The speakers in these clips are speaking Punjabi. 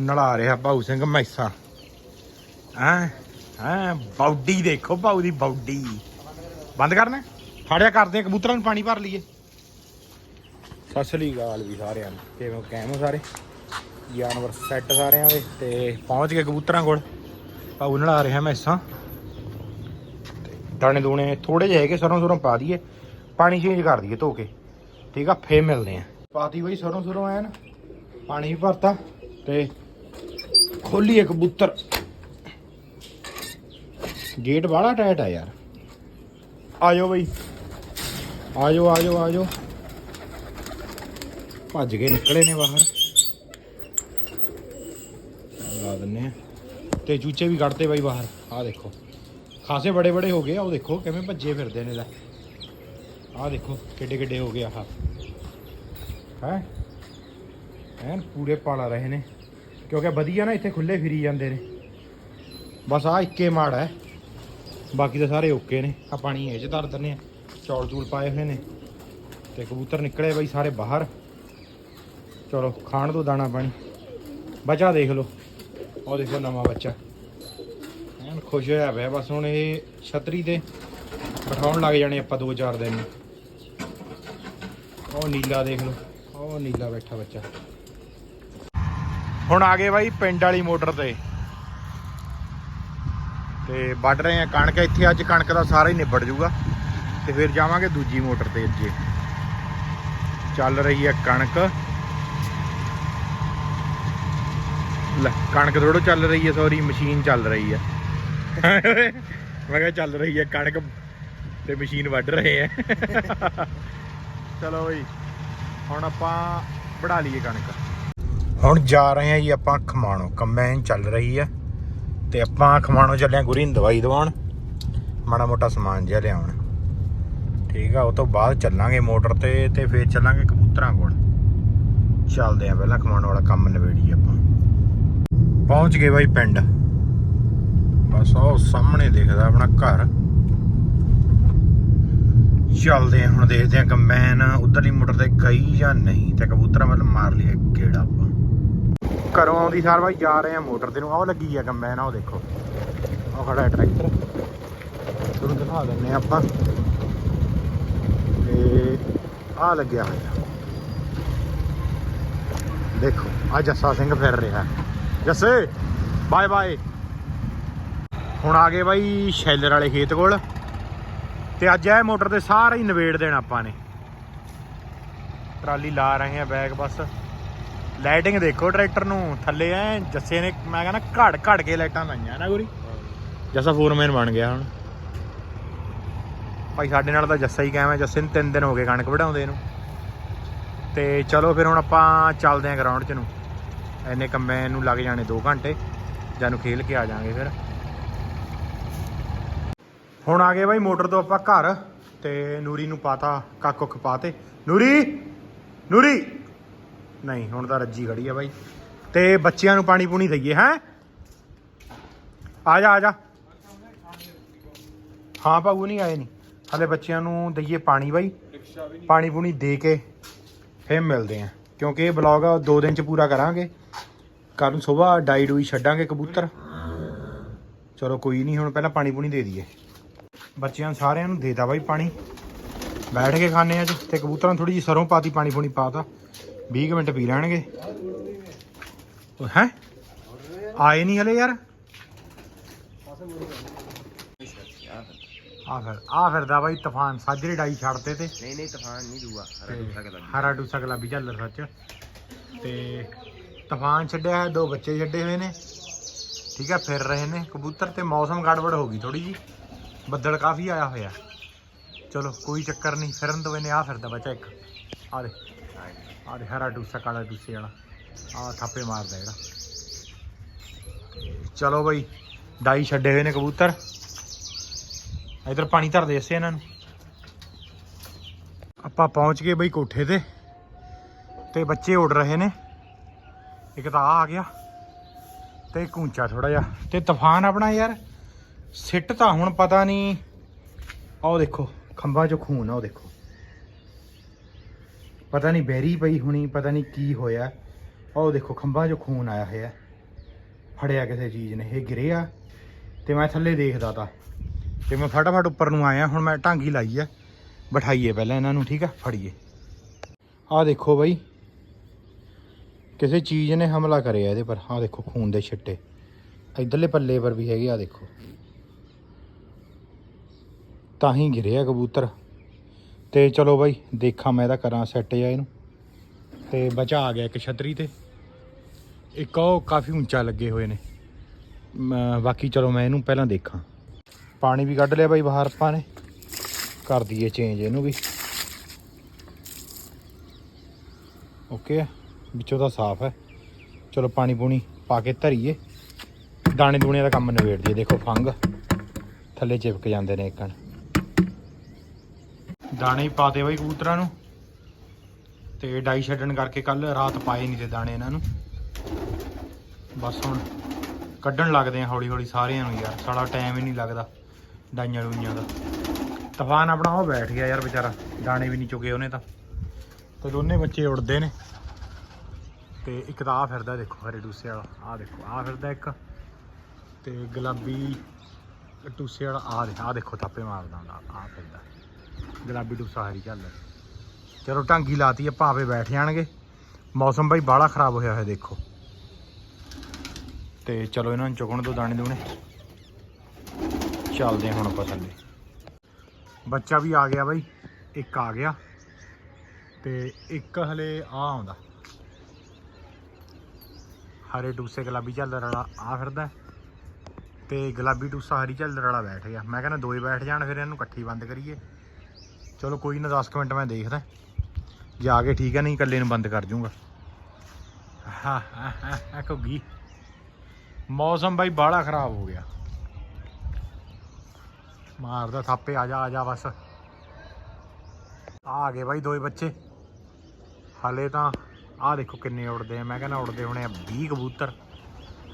ਨਲਾ ਰਿਹਾ ਭਾਊ ਸਿੰਘ ਮੈਸਾ। ਹਾਂ? ਹਾਂ? ਬਾਉਡੀ ਦੇਖੋ ਭਾਊ ਦੀ ਬਾਉਡੀ ਬੰਦ ਕਰਨਾ? ਫੜਿਆ ਕਰਦੇ ਕਬੂਤਰਾਂ ਨੂੰ, ਪਾਣੀ ਭਰ ਲਈਏ। ਸਤਿ ਸ੍ਰੀ ਅਕਾਲ ਵੀ ਸਾਰਿਆਂ ਨੂੰ। ਕਿਵੇਂ ਕਾਇਮ ਹੋ ਸਾਰੇ? ਜਾਨਵਰ ਸੈੱਟ ਸਾਰਿਆਂ ਦੇ ਤੇ ਪਹੁੰਚ ਗਏ ਕਬੂਤਰਾਂ ਕੋਲ। ਭਾਊ ਨਲਾ ਰਿਹਾ ਮੈਸਾ। ਤੇ ਦਾਣੇ ਦੂਣੇ ਥੋੜੇ ਜਿਹੇ ਹੈਗੇ, ਸਰੋਂ ਸਰੋਂ ਪਾ ਦਈਏ। ਪਾਣੀ ਚੇਂਜ ਕਰ ਦਈਏ ਧੋ ਕੇ। ਠੀਕ ਆ, ਫੇਰ ਮਿਲਦੇ ਆ। ਪਾਤੀ ਬਈ ਸਰੋਂ ਸਰੋਂ ਐਨ। ਪਾਣੀ ਵੀ ਭਰਤਾ ਤੇ ਖੋਲੀਏ ਕਬੂਤਰ ਗੇਟ ਬਾਹਲਾ ਟਾਈਟ ਆ ਯਾਰ। ਆਜੋ ਬਈ। ਆਜੋ ਆਜੋ ਆਜੋ। ਭੱਜ ਕੇ ਨਿਕਲੇ ਨੇ ਬਾਹਰ। ਲਾ ਦਿੰਨੇ ਤੇ ਚੂਚੇ ਵੀ ਕੱਢਤੇ ਬਾਈ ਬਾਹਰ। ਆ ਦੇਖੋ। ਖਾਸੇ ਬੜੇ ਬੜੇ ਹੋ ਗਏ ਆ ਉਹ ਦੇਖੋ ਕਿਵੇਂ ਭੱਜੇ ਫਿਰਦੇ ਨੇ ਲੈ ਆ ਦੇਖੋ ਕਿੱਡੇ ਕਿੱਡੇ ਹੋ ਗਏ ਆਹ। ਹੈ? ਐਨ ਪੂਰੇ ਪਾਲਾ ਰਹੇ ਨੇ। ਕਿਉਂਕਿ ਵਧੀਆ ਨਾ ਇੱਥੇ ਖੁੱਲੇ ਫਿਰੀ ਜਾਂਦੇ ਨੇ। ਬਸ ਆ ਇੱਕੇ ਮਾੜ ਹੈ। ਬਾਕੀ ਤਾਂ ਸਾਰੇ ਓਕੇ ਨੇ। ਆ ਪਾਣੀ ਇਹ ਚ ਧਰ ਦਿੰਨੇ ਆ। ਚੌਲ ਚੂਲ ਪਾਏ ਹੋਏ ਨੇ। ਤੇ ਕਬੂਤਰ ਨਿਕਲੇ ਬਈ ਸਾਰੇ ਬਾਹਰ। ਚਲੋ, ਖਾਣ ਦੋ ਦਾਣਾ ਪਾਣੀ। ਬੱਚਾ ਦੇਖ ਲਓ। ਉਹ ਦੇਖੋ ਨਵਾਂ ਬੱਚਾ। ਐਨ ਖੁਸ਼ ਹੋਇਆ ਪਿਆ। ਬਸ ਹੁਣ ਇਹ ਛਤਰੀ ਤੇ ਬਿਠਾਉਣ ਲੱਗ ਜਾਣੇ ਆਪਾਂ 2-4 ਦਿਨ। ਉਹ ਨੀਲਾ ਦੇਖ ਲਓ। ਉਹ ਨੀਲਾ ਬੈਠਾ ਬੱਚਾ। ਹੁਣ ਆ ਗਏ ਬਾਈ ਪਿੰਡ ਵਾਲੀ ਮੋਟਰ ਤੇ। ਤੇ ਵੱਢ ਰਹੇ ਆ ਕਣਕ, ਇੱਥੇ ਅੱਜ ਕਣਕ ਦਾ ਸਾਰਾ ਹੀ ਨਿਬੜ ਜੂਗਾ ਤੇ ਫਿਰ ਜਾਵਾਂਗੇ ਦੂਜੀ ਮੋਟਰ ਤੇ ਅੱਜੇ ਚੱਲ ਰਹੀ ਹੈ ਕਣਕ। ਲੈ, ਕਣਕ ਥੋੜੋ ਚੱਲ ਰਹੀ ਹੈ ਸੌਰੀ ਮਸ਼ੀਨ ਚੱਲ ਰਹੀ ਹੈ ਮੈਂ ਕਿਹਾ ਚੱਲ ਰਹੀ ਹੈ ਕਣਕ ਤੇ ਮਸ਼ੀਨ ਵੱਢ ਰਹੇ ਆ। ਚਲੋ ਬਈ, ਹੁਣ ਆਪਾਂ ਵਢਾ ਲਈਏ ਕਣਕ। ਹੁਣ ਜਾ ਰਹੇ ਆ ਜੀ ਆਪਾਂ ਖਮਾਣੋ। ਕੰਬਾਈਨ ਚੱਲ ਰਹੀ ਆ ਤੇ ਆਪਾਂ ਖਮਾਣੋ ਚੱਲੇ ਆ ਗੁਰੀ ਨੂੰ ਦਵਾਈ ਦਵਾਉਣ। ਮਾੜਾ ਮੋਟਾ ਸਮਾਨ ਜਿਹਾ ਲਿਆਉਣ। ਠੀਕ ਆ, ਉਹ ਤੋਂ ਬਾਅਦ ਚੱਲਾਂਗੇ ਮੋਟਰ ਤੇ ਤੇ ਫੇਰ ਚੱਲਾਂਗੇ ਕਬੂਤਰਾਂ ਕੋਲ। ਚੱਲਦੇ ਆ ਪਹਿਲਾਂ ਖਮਾਣੋ ਵਾਲਾ ਕੰਮ ਨਵੇੜੀ ਆਪਾਂ। ਪਹੁੰਚ ਗਏ ਬਾਈ ਪਿੰਡ। ਬਸ ਉਹ ਸਾਹਮਣੇ ਦਿਖਦਾ ਆਪਣਾ ਘਰ। ਚੱਲਦੇ ਆ ਹੁਣ ਦੇਖਦੇ ਆ ਕੰਬਾਈਨ ਉਧਰਲੀ ਮੋਟਰ ਤੇ ਗਈ ਜਾਂ ਨਹੀਂ ਤੇ ਕਬੂਤਰਾਂ ਵੱਲ ਮਾਰ ਲਿਆ ਕਿਹੜਾ ਆਪਾਂ। ਘਰੋਂ ਆਉਂਦੀ ਸਾਰ ਬਾਈ ਜਾ ਰਹੇ ਆ ਮੋਟਰ ਤੇ ਨੂੰ। ਆਹ ਲੱਗੀ ਆ ਕੰਬਾਈਨ ਆ ਉਹ ਦੇਖੋ। ਉਹ ਖੜਾ ਟਰੈਕਟਰ। ਤੁਹਾਨੂੰ ਦਿਖਾ ਦਿੰਨੇ ਆ ਆਪਾਂ। ਤੇ ਆ ਲੱਗਿਆ ਹੋਇਆ। ਦੇਖੋ ਆ ਜੱਸਾ ਸਿੰਘ ਫਿਰ ਰਿਹਾ। ਜੱਸੇ, ਬਾਏ ਬਾਏ। ਹੁਣ ਆ ਗਏ ਬਾਈ ਸ਼ੈਲਰ ਵਾਲੇ ਖੇਤ ਕੋਲ। ਤੇ ਅੱਜ ਇਹ ਮੋਟਰ ਤੇ ਸਾਰਾ ਹੀ ਨਵੇੜ ਦੇਣਾ ਆਪਾਂ ਨੇ। ਟਰਾਲੀ ਲਾ ਰਹੇ ਆ ਬੈਗ ਬਸ। ਲਾਈਟਿੰਗ ਦੇਖੋ ਟਰੈਕਟਰ ਨੂੰ ਥੱਲੇ ਐ ਜੱਸੇ ਨੇ ਮੈਂ ਕਹਿੰਦਾ ਘੜ ਘੜ ਕੇ ਲਾਈਟਾਂ ਲਾਈਆਂ ਨਾ ਗੁਰੀ। ਜੱਸਾ ਫੋਰਮੈਨ ਬਣ ਗਿਆ ਹੁਣ। ਭਾਈ ਸਾਡੇ ਨਾਲ ਤਾਂ ਜੱਸਾ ਹੀ ਕਾਇਮ ਹੈ ਜੱਸੇ ਨੂੰ ਤਿੰਨ ਦਿਨ ਹੋ ਗਏ ਕਣਕ ਵਢਾਉਂਦੇ ਨੂੰ। ਤੇ ਚਲੋ ਫਿਰ ਹੁਣ ਆਪਾਂ ਚੱਲਦੇ ਆਂ ਗਰਾਊਂਡ 'ਚ ਨੂੰ। ਐਨੇ ਕੰਬਾਈਨ ਨੂੰ ਲੱਗ ਜਾਣੇ 2 ਘੰਟੇ ਜਾਨੂੰ ਖੇਲ ਕੇ ਆ ਜਾਾਂਗੇ ਫਿਰ। ਹੁਣ ਆ ਗਏ ਬਾਈ ਮੋਟਰ ਤੋਂ ਆਪਾਂ ਘਰ ਤੇ ਨੂਰੀ ਨੂੰ ਪਾਤਾ ਕੱਕ ਪਾਤੇ। ਨੂਰੀ! ਨੂਰੀ! ਨਹੀਂ, ਹੁਣ ਤਾਂ ਰੱਜੀ ਖੜੀ ਆ ਬਾਈ। ਤੇ ਬੱਚਿਆਂ ਨੂੰ ਪਾਣੀ ਪੂਣੀ ਦਈਏ, ਹੈ? ਆ ਜਾ ਆ ਜਾ। ਹਾਂ ਭਾਊ ਨਹੀਂ ਆਏ ਨਹੀਂ ਹਲੇ ਬੱਚਿਆਂ ਨੂੰ ਦਈਏ ਪਾਣੀ ਬਾਈ। ਪਾਣੀ ਪੂਣੀ ਦੇ ਕੇ ਫੇਰ ਮਿਲਦੇ ਆ। ਕਿਉਂਕਿ ਇਹ ਬਲੌਗ ਦੋ ਦਿਨ ਚ ਪੂਰਾ ਕਰਾਂਗੇ। ਕੱਲ ਨੂੰ ਸਵੇਰ ਡਾਈ ਡੂਈ ਛੱਡਾਂਗੇ ਕਬੂਤਰ। ਚਲੋ ਕੋਈ ਨਹੀਂ ਹੁਣ ਪਹਿਲਾਂ ਪਾਣੀ ਪੂਣੀ ਦੇ ਦਈਏ। ਬੱਚਿਆਂ ਸਾਰਿਆਂ ਨੂੰ ਦੇਤਾ ਬਾਈ ਪਾਣੀ। ਬੈਠ ਕੇ ਖਾਣੇ ਅੱਜ ਤੇ ਕਬੂਤਰਾਂ ਨੂੰ ਥੋੜੀ ਜਿਹੀ ਸਰੋਂ ਪਾਤੀ ਪਾਣੀ ਪੂਣੀ ਪਾਤਾ। 20 ਕੁ ਮਿੰਟ ਪੀ ਲੈਣਗੇ। ਹੈ? ਆਏ ਨਹੀਂ ਹਲੇ ਯਾਰ। ਆ ਫਿਰ ਆ ਫਿਰਦਾ ਬਾਈ ਤੂਫਾਨ ਸਾਜਰੇ ਡਾਈ ਛੱਡਦੇ ਤੇ। ਨਹੀਂ ਨਹੀਂ ਤੂਫਾਨ ਨਹੀਂ ਦੂਆ ਹਰਾ ਦੂਸਰਾ ਕਲਾ ਹਰਾ ਗੁਲਾਬੀ ਝੱਲਰ ਸੱਚ। ਤੇ ਤੂਫਾਨ ਛੱਡਿਆ ਹੈ ਦੋ ਬੱਚੇ ਛੱਡੇ ਹੋਏ ਨੇ। ਠੀਕ ਹੈ ਫਿਰ ਰਹੇ ਨੇ ਕਬੂਤਰ ਤੇ ਮੌਸਮ ਗੜਬੜ ਹੋ ਗਈ ਥੋੜੀ ਜੀ ਬੱਦਲ ਕਾਫੀ ਆਇਆ ਹੋਇਆ। ਚਲੋ, ਕੋਈ ਚੱਕਰ ਨਹੀਂ, ਫਿਰਨ ਦੋ ਇਹਨੇ ਆ ਫਿਰਦਾ ਬੱਚਾ ਇੱਕ। ਆ ਦੇ ਆ ਦੇ ਹਰਾ ਟੂਸਾ ਕਾਲਾ ਡੂਸੇ ਵਾਲਾ। ਆ ਥਾਪੇ ਮਾਰਦਾ ਜਿਹੜਾ ਚਲੋ ਬਈ, ਡਾਈ ਛੱਡੇ ਹੋਏ ਨੇ ਕਬੂਤਰ। ਇਧਰ ਪਾਣੀ ਧਰ ਦੇ ਇਸੇ ਇਹਨਾਂ ਨੂੰ। ਆਪਾਂ ਪਹੁੰਚ ਗਏ ਬਈ ਕੋਠੇ ਤੇ ਤੇ ਬੱਚੇ ਉੱਡ ਰਹੇ ਨੇ। ਇੱਕ ਤਾਂ ਆ ਆ ਗਿਆ, ਤੇ ਇੱਕ ਉੱਚਾ ਥੋੜਾ ਜਿਹਾ। ਤੇ ਤੂਫਾਨ ਆਪਣਾ ਯਾਰ, ਸਿੱਟ ਤਾਂ ਹੁਣ ਪਤਾ ਨਹੀਂ। ਆਹ ਦੇਖੋ। ਖੰਭਾਂ 'ਚੋਂ ਖੂਨ ਆ ਉਹ ਦੇਖੋ। ਪਤਾ ਨਹੀਂ ਬੈਰੀ ਪਈ ਹੋਣੀ, ਪਤਾ ਨਹੀਂ ਕੀ ਹੋਇਆ। ਉਹ ਦੇਖੋ, ਖੰਭਾਂ 'ਚੋਂ ਖੂਨ ਆਇਆ ਹੋਇਆ। ਫੜਿਆ ਕਿਸੇ ਚੀਜ਼ ਨੇ, ਇਹ ਗਿਰਿਆ ਤੇ ਮੈਂ ਥੱਲੇ ਦੇਖਦਾ ਤਾ। ਤੇ ਮੈਂ ਫਟਾਫਟ ਉੱਪਰ ਨੂੰ ਆਇਆ, ਹੁਣ ਮੈਂ ਢਾਂਗੀ ਲਾਈ ਆ। ਬਿਠਾਈਏ ਪਹਿਲਾਂ ਇਹਨਾਂ ਨੂੰ, ਠੀਕ ਆ? ਫੜੀਏ। ਆਹ ਦੇਖੋ ਬਾਈ, ਕਿਸੇ ਚੀਜ਼ ਨੇ ਹਮਲਾ ਕਰਿਆ ਇਹਦੇ ਪਰ। ਆਹ ਦੇਖੋ, ਖੂਨ ਦੇ ਛਿੱਟੇ। ਇਧਰਲੇ ਪੱਲੇ ਪਰ ਵੀ ਹੈਗੇ ਆ ਦੇਖੋ। ਤਾਂ ਹੀ ਗਿਰਿਆ ਕਬੂਤਰ। ਤੇ ਚਲੋ ਬਾਈ, ਦੇਖਾਂ ਮੈਂ ਇਹਦਾ ਕਰਾਂ ਸੈੱਟ ਜਾ ਇਹਨੂੰ। ਤੇ ਬਚਾ ਆ ਗਿਆ ਇੱਕ ਛਤਰੀ ਤੇ। ਇੱਕ ਉਹ ਕਾਫੀ ਉੱਚਾ ਲੱਗੇ ਹੋਏ ਨੇ। ਬਾਕੀ ਚਲੋ ਮੈਂ ਇਹਨੂੰ ਪਹਿਲਾਂ ਦੇਖਾਂ। ਪਾਣੀ ਵੀ ਕੱਢ ਲਿਆ ਬਾਈ ਬਾਹਰ ਆਪਾਂ ਨੇ। ਕਰ ਦਈਏ ਚੇਂਜ ਇਹਨੂੰ ਵੀ। ਓਕੇ ਵਿੱਚੋਂ ਤਾਂ ਸਾਫ਼ ਹੈ। ਚਲੋ ਪਾਣੀ ਪੂਣੀ ਪਾ ਕੇ ਧਰੀਏ। ਦਾਣੇ ਦੂਣੇ ਦਾ ਕੰਮ ਨਿਬੇੜ ਦਈਏ। ਦੇਖੋ ਫੰਗ। ਥੱਲੇ ਚਿਪਕ ਜਾਂਦੇ ਨੇ ਇੱਕਣ ਦਾਣੇ ਹੀ ਪਾਤੇ ਬਾਈ ਕਬੂਤਰਾਂ ਨੂੰ। ਤੇ ਡਾਈ ਛੱਡਣ ਕਰਕੇ ਕੱਲ ਰਾਤ ਪਾਏ ਨਹੀਂ ਤੇ ਦਾਣੇ ਇਹਨਾਂ ਨੂੰ। ਬਸ ਹੁਣ ਕੱਢਣ ਲੱਗਦੇ ਆ ਹੌਲੀ ਹੌਲੀ ਸਾਰਿਆਂ ਨੂੰ ਯਾਰ ਸਾਡਾ ਟਾਈਮ ਹੀ ਨਹੀਂ ਲੱਗਦਾ ਡਾਈਆਂ ਡੂਈਆਂ ਦਾ। ਤੂਫਾਨ ਆਪਣਾ ਉਹ ਬੈਠ ਗਿਆ ਯਾਰ ਵਿਚਾਰਾ, ਦਾਣੇ ਵੀ ਨਹੀਂ ਚੁਗੇ ਉਹਨੇ ਤਾਂ। ਤੇ ਦੋਨੇ ਬੱਚੇ ਉੜਦੇ ਨੇ। ਤੇ ਇੱਕ ਤਾਂ ਆ ਫਿਰਦਾ ਦੇਖੋ, ਹਰੇ ਟੂਸੇ ਵਾਲਾ ਆ ਦੇਖੋ ਆ ਫਿਰਦਾ ਇੱਕ। ਤੇ ਗੁਲਾਬੀ ਟੂਸੇ ਵਾਲਾ ਆ ਦੇ ਆ ਦੇਖੋ ਤਾਪੇ ਮਾਰਦਾ ਹੁੰਦਾ ਆ ਫਿਰਦਾ। ਗੁਲਾਬੀ ਟੂਸਾ ਹਰੀ ਚੱਲ। ਚਲੋ ਢਾਂਗੀ ਲਾਤੀ ਆਪਾਂ ਆਪੇ ਬੈਠ ਜਾਣਗੇ। ਮੌਸਮ ਬਾਈ ਬਾਹਲਾ ਖਰਾਬ ਹੋਇਆ ਹੋਇਆ, ਦੇਖੋ। ਤੇ ਚਲੋ ਇਹਨਾਂ ਨੂੰ ਚੁਗਣ ਦੋ ਦਾਣੇ ਦੂਣੇ। ਚੱਲਦੇ ਹੁਣ ਆਪਾਂ ਥੱਲੇ। ਬੱਚਾ ਵੀ ਆ ਗਿਆ ਬਾਈ, ਇੱਕ ਆ ਗਿਆ। ਤੇ ਇੱਕ ਹਲੇ ਆ ਆਉਂਦਾ। ਹਰੇ ਡੂਸੇ ਗੁਲਾਬੀ ਝੱਲਰ ਵਾਲਾ ਆ ਫਿਰਦਾ। ਤੇ ਗੁਲਾਬੀ ਡੂਸਾ ਹਰੀ ਝੱਲਰ ਵਾਲਾ ਬੈਠ ਗਿਆ। ਮੈਂ ਕਹਿੰਦਾ ਦੋਏ ਬੈਠ ਜਾਣ, ਫਿਰ ਇਹਨੂੰ ਇਕੱਠੀ ਬੰਦ ਕਰੀਏ। ਚਲੋ ਕੋਈ ਨਾ 10 ਕੁ ਮਿੰਟ ਮੈਂ ਦੇਖਦਾ। ਜੇ ਆ ਕੇ ਠੀਕ ਹੈ ਨਹੀਂ ਇਕੱਲੇ ਨੂੰ ਬੰਦ ਕਰ ਜੂੰਗਾ। ਹਾਂ ਹਾਂ ਘੁੱਗੀ। ਮੌਸਮ ਬਾਈ ਬਾਹਲਾ ਖਰਾਬ ਹੋ ਗਿਆ। ਮਾਰਦਾ ਥਾਪੇ, ਆ ਜਾ ਆ ਜਾ ਬਸ। ਆ ਗਏ ਬਾਈ ਦੋਏ ਬੱਚੇ। ਹਾਲੇ ਤਾਂ ਆਹ ਦੇਖੋ ਕਿੰਨੇ ਉੜਦੇ ਆ। ਮੈਂ ਕਹਿੰਦਾ ਉੜਦੇ ਹੋਣੇ ਆ 20 ਕਬੂਤਰ।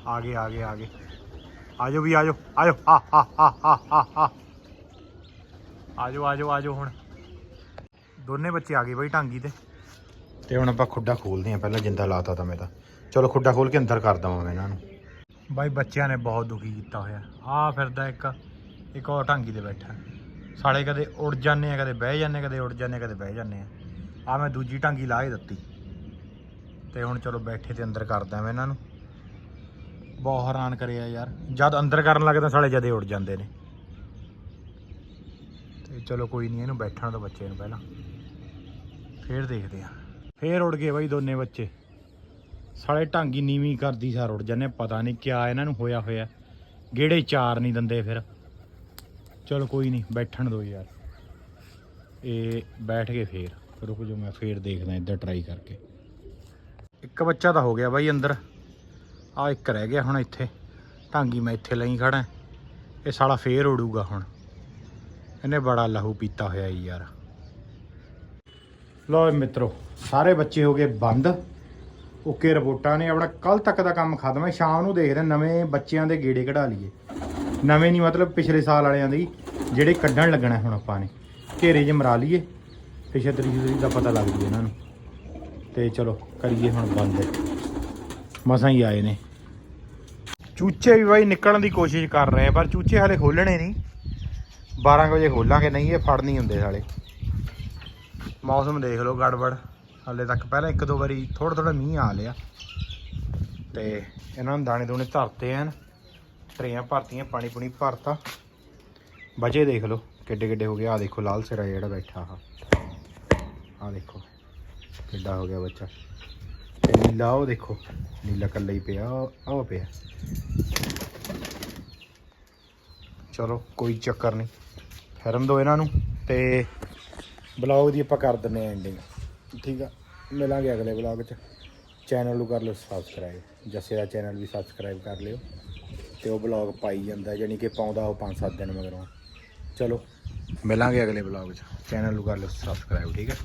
ਆ ਗਏ ਆ ਗਏ ਆ ਗਏ। ਆਜੋ ਵੀ ਆਜੋ ਆਜੋ ਆ ਆ ਆ ਆ ਆ ਆ ਆਜੋ ਆਜੋ ਆਜੋ ਹੁਣ। ਦੋਨੇ ਬੱਚੇ ਆ ਗਏ ਬਾਈ ਢਾਂਗੀ ਤੇ। ਤੇ ਹੁਣ ਆਪਾਂ ਖੁੱਡਾ ਖੋਲਦੇ ਆ ਪਹਿਲਾਂ ਜਿੰਦਾ ਲਾਤਾ ਤਾਂ ਮੈਂ ਤਾਂ। ਚਲੋ ਖੁੱਡਾ ਖੋਲ ਕੇ ਅੰਦਰ ਕਰ ਦਵਾਂ ਮੈਂ ਇਹਨਾਂ ਨੂੰ। ਬਾਈ ਬੱਚਿਆਂ ਨੇ ਬਹੁਤ ਦੁਖੀ ਕੀਤਾ ਹੋਇਆ। ਆ ਫਿਰਦਾ ਇੱਕ ਇੱਕ ਹੋਰ ਢਾਂਗੀ ਤੇ ਬੈਠਾ। ਸਾਲੇ ਕਦੇ ਉੜ ਜਾਂਦੇ ਆ ਕਦੇ ਬਹਿ ਜਾਂਦੇ ਕਦੇ ਉੜ ਜਾਂਦੇ ਕਦੇ ਬਹਿ ਜਾਂਦੇ ਆ। ਆ ਮੈਂ ਦੂਜੀ ਢਾਂਗੀ ਲਾ ਹੀ ਦਿੱਤੀ। ਤੇ ਹੁਣ ਚਲੋ ਬੈਠੇ ਤੇ ਅੰਦਰ ਕਰਦਾ ਮੈਂ ਇਹਨਾਂ ਨੂੰ। ਬਹੁਤ ਹੈਰਾਨ ਕਰਿਆ ਯਾਰ। ਜਦ ਅੰਦਰ ਕਰਨ ਲੱਗਦਾ ਸਾਲੇ ਜਦੇ ਉੜ ਜਾਂਦੇ ਨੇ। ਤੇ ਚਲੋ ਕੋਈ ਨਹੀਂ ਇਹਨੂੰ ਬੈਠਣ ਦੋ ਬੱਚੇ ਨੂੰ ਪਹਿਲਾਂ। ਫੇਰ ਦੇਖਦੇ ਆ। ਫੇਰ ਉੜ ਗਏ ਬਾਈ ਦੋਨੇ ਬੱਚੇ। ਸਾਲੇ ਢਾਂਗੀ ਨੀਵੀਂ ਕਰਦੀ ਸਾਰ ਉੜ ਜਾਂਦੇ ਪਤਾ ਨਹੀਂ ਕਿਆ ਇਹਨਾਂ ਨੂੰ ਹੋਇਆ ਹੋਇਆ। ਗੇੜੇ ਚਾਰ ਨਹੀਂ ਦਿੰਦੇ ਫਿਰ। ਚਲੋ ਕੋਈ ਨਹੀਂ ਬੈਠਣ ਦੋ ਯਾਰ। ਇਹ ਬੈਠ ਗਏ ਫੇਰ, ਰੁਕ ਜੋ ਮੈਂ ਫੇਰ ਦੇਖਦਾ ਇੱਧਰ ਟਰਾਈ ਕਰਕੇ। ਇੱਕ ਬੱਚਾ ਤਾਂ ਹੋ ਗਿਆ ਬਾਈ ਅੰਦਰ। ਆ ਇੱਕ ਰਹਿ ਗਿਆ ਹੁਣ ਇੱਥੇ। ਢਾਂਗੀ ਮੈਂ ਇੱਥੇ ਲਈ ਖੜਾ ਇਹ ਸਾਲਾ ਫੇਰ ਉੜੂਗਾ ਹੁਣ। ਇਹਨੇ ਬੜਾ ਲਹੂ ਪੀਤਾ ਹੋਇਆ ਈ ਯਾਰ। ਲਓ ਮਿੱਤਰੋ, ਸਾਰੇ ਬੱਚੇ ਹੋ ਗਏ ਬੰਦ। ਓਕੇ, ਰਿਪੋਰਟਾਂ ਨੇ ਆਪਣਾ ਕੱਲ ਤੱਕ ਦਾ ਕੰਮ ਖਤਮ ਹੈ। ਸ਼ਾਮ ਨੂੰ ਦੇਖਦੇ ਨਵੇਂ ਬੱਚਿਆਂ ਦੇ ਗੇੜੇ ਕਢਾ ਲਈਏ। ਨਵੇਂ ਨਹੀਂ, ਮਤਲਬ ਪਿਛਲੇ ਸਾਲ ਵਾਲਿਆਂ ਦੇ ਜਿਹੜੇ ਕੱਢਣ ਲੱਗਣਾ ਹੁਣ ਆਪਾਂ ਨੇ। ਘੇਰੇ 'ਚ ਮਰਾ ਲਈਏ ਤੇ ਛਤਰੀ ਛਤਰੀ ਦਾ ਪਤਾ ਲੱਗ ਜੂ ਇਹਨਾਂ ਨੂੰ। ਤੇ ਚਲੋ, ਕਰੀਏ ਹੁਣ ਬੰਦ। ਮਸਾਂ ਹੀ ਆਏ ਨੇ। ਚੂਚੇ ਵੀ ਬਾਈ ਨਿਕਲਣ ਦੀ ਕੋਸ਼ਿਸ਼ ਕਰ ਰਹੇ ਆ, ਪਰ ਚੂਚੇ ਹਲੇ ਖੋਲਣੇ ਨਹੀਂ। 12 ਕੁ ਵਜੇ ਖੋਲਾਂਗੇ, ਨਹੀਂ ਇਹ ਫੜ ਨਹੀਂ ਹੁੰਦੇ ਸਾਲੇ ਮੌਸਮ ਦੇਖ ਲਓ ਗੜਬੜ। ਹਾਲੇ ਤੱਕ ਪਹਿਲਾਂ ਇੱਕ ਦੋ ਵਾਰੀ ਥੋੜਾ ਥੋੜਾ ਮੀਂਹ ਆ ਲਿਆ। ਤੇ ਇਹਨਾਂ ਨੂੰ ਦਾਣੇ ਦੂਣੇ ਧਰਤੇ ਐਨ। ਟਰੇਆਂ ਭਰਤੀਆਂ, ਪਾਣੀ ਪੁਣੀ ਭਰਤਾ। ਬਚੇ ਦੇਖ ਲਓ ਕਿੱਡੇ ਕਿੱਡੇ ਹੋ ਗਏ। ਆ ਦੇਖੋ ਲਾਲ ਸਿਰਾ ਜਿਹੜਾ ਬੈਠਾ ਆ ਆ ਦੇਖੋ ਕਿੱਡਾ ਹੋ ਗਿਆ ਬੱਚਾ। ਤੇ ਨੀਲਾ ਉਹ ਦੇਖੋ, ਨੀਲਾ ਕੱਲਾ ਹੀ ਪਿਆ ਉਹ ਪਿਆ। ਚਲੋ ਕੋਈ ਚੱਕਰ ਨਹੀਂ। ਫਿਰਨ ਦੋ ਇਹਨਾਂ ਨੂੰ ਤੇ ਬਲੌਗ ਦੀ ਆਪਾਂ ਕਰ ਦਿੰਨੇ ਆ ਐਂਡਿੰਗ ਠੀਕ ਆ? ਮਿਲਾਂਗੇ ਅਗਲੇ ਬਲੌਗ 'ਚ। ਚੈਨਲ ਨੂੰ ਕਰ ਲਓ ਸਬਸਕ੍ਰਾਈਬ ਜੱਸੇ ਦਾ ਚੈਨਲ ਵੀ ਸਬਸਕ੍ਰਾਈਬ ਕਰ ਲਿਓ। ਤੇ ਉਹ ਬਲੌਗ ਪਾਈ ਜਾਂਦਾ ਜਾਨੀ ਕਿ ਪਾਉਂਦਾ ਉਹ 5-7 ਦਿਨ ਮਗਰੋਂ। ਚਲੋ, ਮਿਲਾਂਗੇ ਅਗਲੇ ਬਲੌਗ 'ਚ। ਚੈਨਲ ਨੂੰ ਕਰ ਲਓ ਸਬਸਕ੍ਰਾਈਬ ਠੀਕ ਹੈ